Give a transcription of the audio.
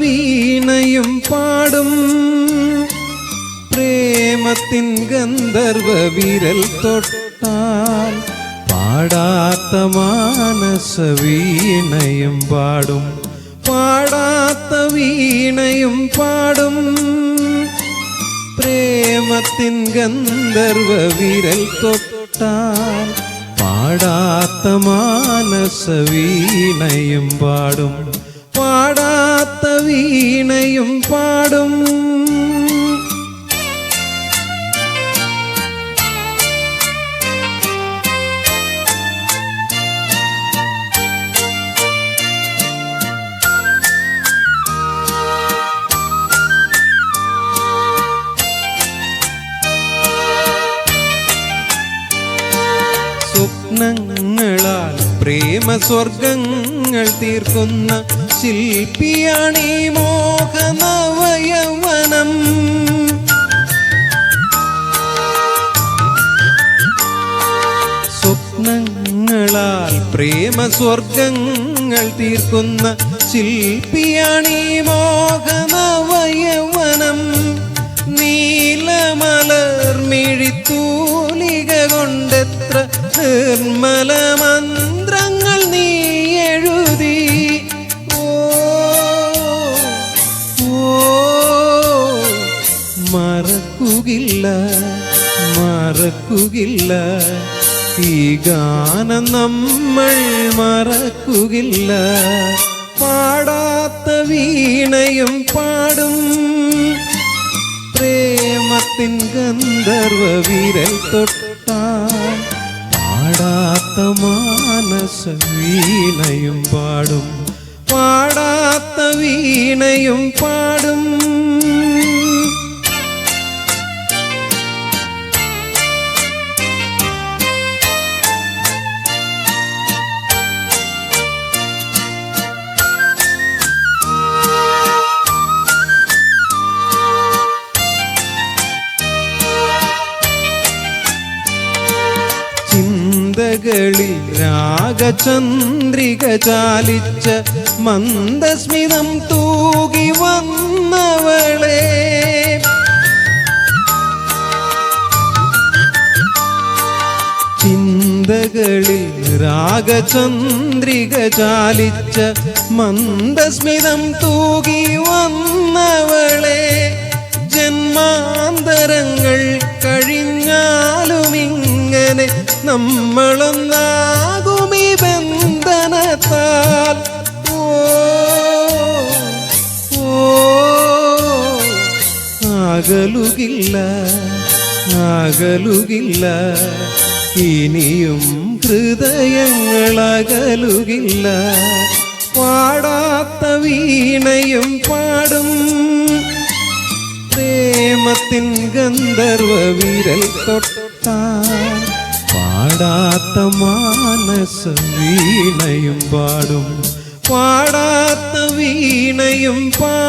വീണയും പാടും പ്രേമത്തിൻ ഗന്ധർവ വിരൽ തൊട്ടാൽ പാടാത്ത മാനസ വീണയും പാടും പാടാത്ത വീണയും പാടും പ്രേമത്തിൻ ഗന്ധർവ വിരൽ തൊട്ടാൽ പാടാത്ത മാനസ വീണയും പാടും പാടാത്ത വീണയും പാടും. സ്വപ്നങ്ങളാൽ പ്രേമ സ്വർഗങ്ങൾ തീർക്കുന്ന ശില്പിയാണീ മോഹനവയവനം സ്വപ്നങ്ങളാൽ പ്രേമ സ്വർഗങ്ങൾ തീർക്കുന്ന ശില്പിയാണീ മോഹനവയവനം നീലമലർമിഴിത്തൂലിക കൊണ്ടെത്ര നിർമ്മല മറക്കുകില്ല മറക്കുകില്ല. ഈ ഗാനം നമ്മൾ മറക്കുകില്ല. പാടാത്ത വീണയും പാടും. പ്രേമത്തിൻ ഗന്ധർവ വിരൽ തൊട്ടാൽ പാടാത്ത മാനസ വീണയും പാടും. പാടാത്ത വീണയും പാടും. ചിന്തകളിൽ രാഗചന്ദ്രിക ചാലിച്ച മന്ദസ്മിതം തൂകി വന്നവളെ. ചിന്തകളിൽ രാഗചന്ദ്രിക ചാലിച്ച മന്ദസ്മിതം തൂകി ഇങ്ങനെ നമ്മളൊന്നാകുമി ബന്ധനത്താൽ. ഓ ഓ ആകലുകില്ല അകലുകില്ല ഇനിയും ഹൃദയങ്ങളകലുകില്ല. പാടാത്ത വീണയും പാടും. പ്രേമത്തിൻ ഗന്ധർവ വിരൽ തൊട്ടാൽ. പാടാത്ത മാനസ വീണയും പാടും പാടാത്ത വീണയും പാടും